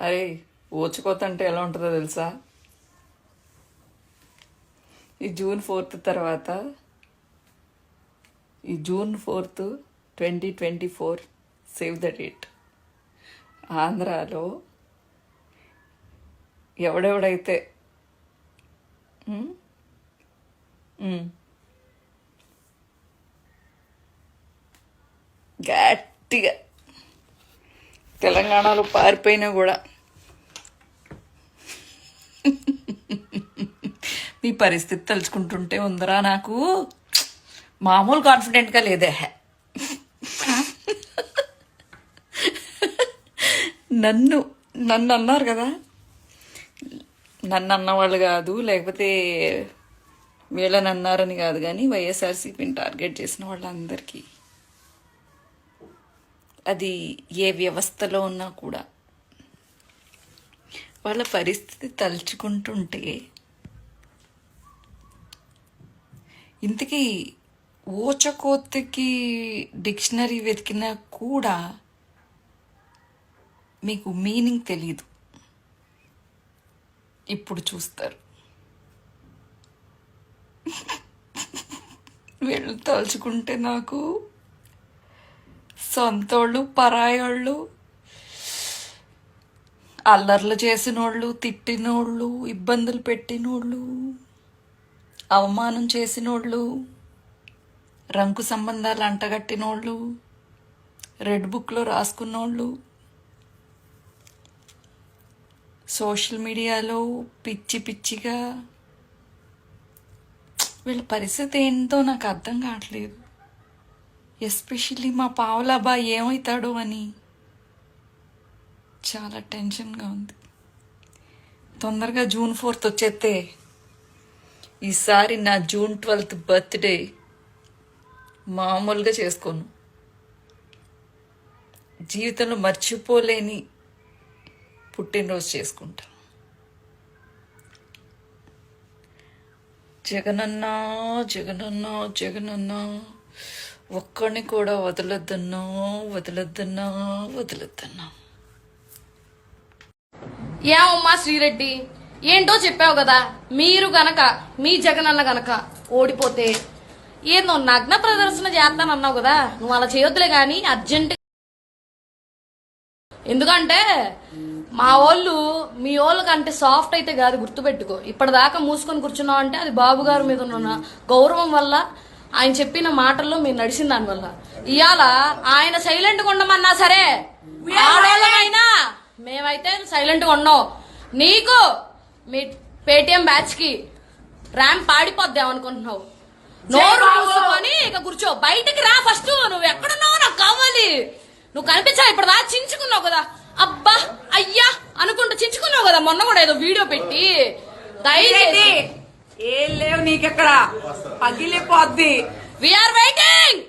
అరే ఊచకోత అంటే ఎలా ఉంటుందో తెలుసా? ఈ జూన్ ఫోర్త్ తర్వాత ఈ June fourth twenty twenty four save the date. ఆంధ్రాలో ఎవడెవడైతే గట్టిగా తెలంగాణలో పారిపోయినా కూడా మీ పరిస్థితి తలుచుకుంటుంటే ఉందరా నాకు. మామూలు కాన్ఫిడెంట్గా లేదే. నన్ను నన్ను అన్నారు కదా. నన్ను అన్నవాళ్ళు కాదు లేకపోతే వీళ్ళని అన్నారని కాదు కానీ వైఎస్ఆర్సీపీని టార్గెట్ చేసిన వాళ్ళందరికీ. అది ఏ వ్యవస్థలో ఉన్నా కూడా వాళ్ళ పరిస్థితి తలుచుకుంటుంటే ఇంతకీ ఓచకోతకి డిక్షనరీ వెతికినా కూడా మీకు మీనింగ్ తెలీదు. ఇప్పుడు చూస్తారు. వీళ్ళు తలుచుకుంటే నాకు సొంతోళ్ళు పరాయోళ్ళు అల్లర్లు చేసినోళ్ళు తిట్టినోళ్ళు ఇబ్బందులు పెట్టినోళ్ళు అవమానం చేసినోళ్ళు రంకు సంబంధాలు అంటగట్టినోళ్ళు రెడ్ బుక్లో రాసుకున్నోళ్ళు సోషల్ మీడియాలో పిచ్చి పిచ్చిగా వీళ్ళ పరిస్థితి ఏంటో నాకు అర్థం కావట్లేదు. ఎస్పెషల్లీ మా పావులాబా ఏమవుతాడు అని చాలా టెన్షన్గా ఉంది. తొందరగా జూన్ ఫోర్త్ వచ్చేస్తే ఈసారి నా జూన్ ట్వెల్త్ బర్త్డే మామూలుగా చేసుకోను. జీవితంలో మర్చిపోలేని పుట్టినరోజు చేసుకుంటా. జగనన్నా జగనన్నా జగనన్నా. ఒక్కడిని కూడా వదలొద్దన్నా వదలొద్దన్నా వదలొద్దన్నా. ఏమమ్మా శ్రీరెడ్డి? ఏంటో చెప్పావు కదా మీరు గనక మీ జగనన్న గనక ఓడిపోతే ఏందో నగ్న ప్రదర్శన చేస్తానన్నావు కదా నువ్వు అలా చేయొద్దులే గాని అర్జెంట్. ఎందుకంటే మా వాళ్ళు మీ వాళ్ళ కంటే సాఫ్ట్ అయితే కాదు గుర్తుపెట్టుకో. ఇప్పటిదాకా మూసుకొని కూర్చున్నావు అంటే అది బాబు గారి మీద ఉన్న గౌరవం వల్ల ఆయన చెప్పిన మాటల్లో మీరు నడిచిన దాని వల్ల. ఇవాళ ఆయన సైలెంట్గా ఉండమన్నా సరే ఆడవాళ్ళమైనా మేమైతే సైలెంట్గా ఉన్నాం. నీకు మీ పేటిఎం బ్యాచ్కి ర్యాంప్ పాడిపోద్దాం అనుకుంటున్నావు. నోరు మూసుకొని ఇక కూర్చో. బయటికి రా ఫస్ట్ నువ్వు. ఎక్కడున్నావు నాకు కావాలి. నువ్వు కనిపించావు ఇప్పుడు దా చించుకున్నావు కదా. అబ్బా అయ్యా అనుకుంటూ చించుకున్నావు కదా. మొన్న కూడా ఏదో వీడియో పెట్టి. దయచేసి ఏం లేవు నీకెక్కడ? పగిలిపోద్ది. We are waiting